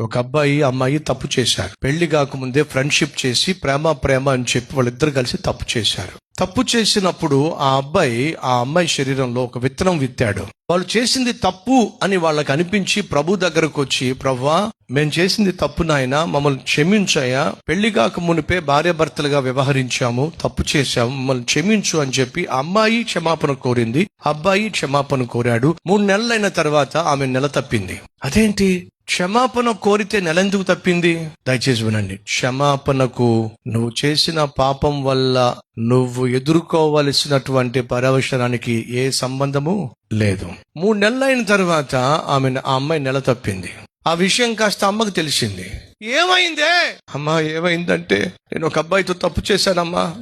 ఒక అబ్బాయి అమ్మాయి తప్పు చేశారు. పెళ్ళి కాకముందే ఫ్రెండ్షిప్ చేసి ప్రేమ ప్రేమ అని చెప్పి వాళ్ళిద్దరు కలిసి తప్పు చేశారు. తప్పు చేసినప్పుడు ఆ అబ్బాయి ఆ అమ్మాయి శరీరంలో ఒక విత్తనం విత్తాడు. వాళ్ళు చేసింది తప్పు అని వాళ్ళకి అనిపించి ప్రభు దగ్గరకు వచ్చి ప్రవ్వా మేం చేసింది తప్పు నాయన మమ్మల్ని క్షమించాయా పెళ్ళి కాక మునిపే భార్యాభర్తలుగా వ్యవహరించాము తప్పు చేశాము మమ్మల్ని క్షమించు అని చెప్పి ఆ అమ్మాయి క్షమాపణ కోరింది. అబ్బాయి క్షమాపణ కోరాడు. మూడు నెలలైన తర్వాత ఆమె నెల తప్పింది. అదేంటి? క్షమాపణ కోరితే నెలెందుకు తప్పింది? దయచేసి వినండి. క్షమాపణకు నువ్వు చేసిన పాపం వల్ల నువ్వు ఎదుర్కోవలసినటువంటి పరవశనానికి ఏ సంబంధము లేదు. మూడు నెలలైన తర్వాత ఆమె ఆ అమ్మాయి నెల తప్పింది. ఆ విషయం కాస్త అమ్మకు తెలిసింది. ఏమైందే? అమ్మా ఏమైందంటే నేను ఒక అబ్బాయితో తప్పు చేశానమ్మా.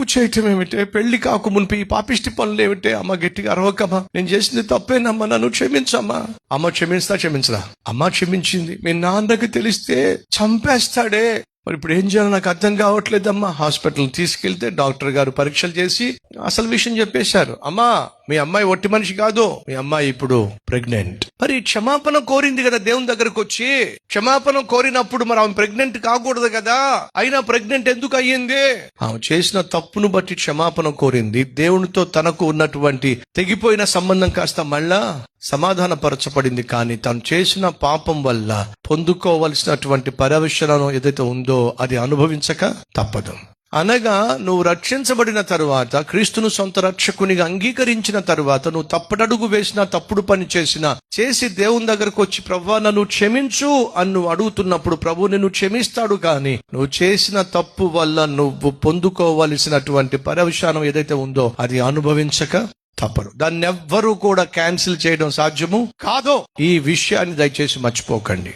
తప్పు చేయటం ఏమిటే? పెళ్ళి కాక మునిపి ఈ పాపిష్టి పనులు ఏమిటే? అమ్మ గట్టిగా అరవకమ్మా. నేను చేసింది తప్పేనమ్మా. నన్ను క్షమించమ్మా. అమ్మ క్షమించదా క్షమించదా అమ్మ క్షమించింది. మీ నాన్నకి తెలిస్తే చంపేస్తాడే. మరి ఇప్పుడు ఏం చేయాలో నాకు అర్థం కావట్లేదమ్మా. హాస్పిటల్ తీసుకెళ్తే డాక్టర్ గారు పరీక్షలు చేసి అసలు విషయం చెప్పేశారు. అమ్మా మీ అమ్మాయి ఒట్టి మనిషి కాదు. మీ అమ్మాయి ఇప్పుడు ప్రెగ్నెంట్ మరి క్షమాపణ కోరింది కదా దేవుని దగ్గరకు వచ్చి క్షమాపణ కోరినప్పుడు మరి ఆమె ప్రెగ్నెంట్ కాకూడదు కదా. అయినా ప్రెగ్నెంట్ ఎందుకు అయ్యింది? ఆమె చేసిన తప్పును బట్టి క్షమాపణ కోరింది. దేవునితో తనకు ఉన్నటువంటి తెగిపోయిన సంబంధం కాస్త మళ్ళా సమాధానపరచబడింది. కానీ తను చేసిన పాపం వల్ల పొందుకోవలసినటువంటి పరవశనం ఏదైతే ఉందో అది అనుభవించక తప్పదు. అనగా నువ్వు రక్షించబడిన తరువాత క్రీస్తును సొంత రక్షకునిగా అంగీకరించిన తరువాత నువ్వు తప్పటడుగు వేసిన తప్పుడు పని చేసిన చేసి దేవుని దగ్గరకు వచ్చి ప్రవ్వా నన్ను క్షమించు అని నువ్వు అడుగుతున్నప్పుడు ప్రభు నిన్ను క్షమిస్తాడు కానీ నువ్వు చేసిన తప్పు వల్ల నువ్వు పొందుకోవలసినటువంటి పరవశానం ఏదైతే ఉందో అది అనుభవించక తప్పరు దాన్ని ఎవ్వరూ కూడా క్యాన్సిల్ చేయడం సాధ్యము కాదో ఈ విషయాన్ని దయచేసి మర్చిపోకండి.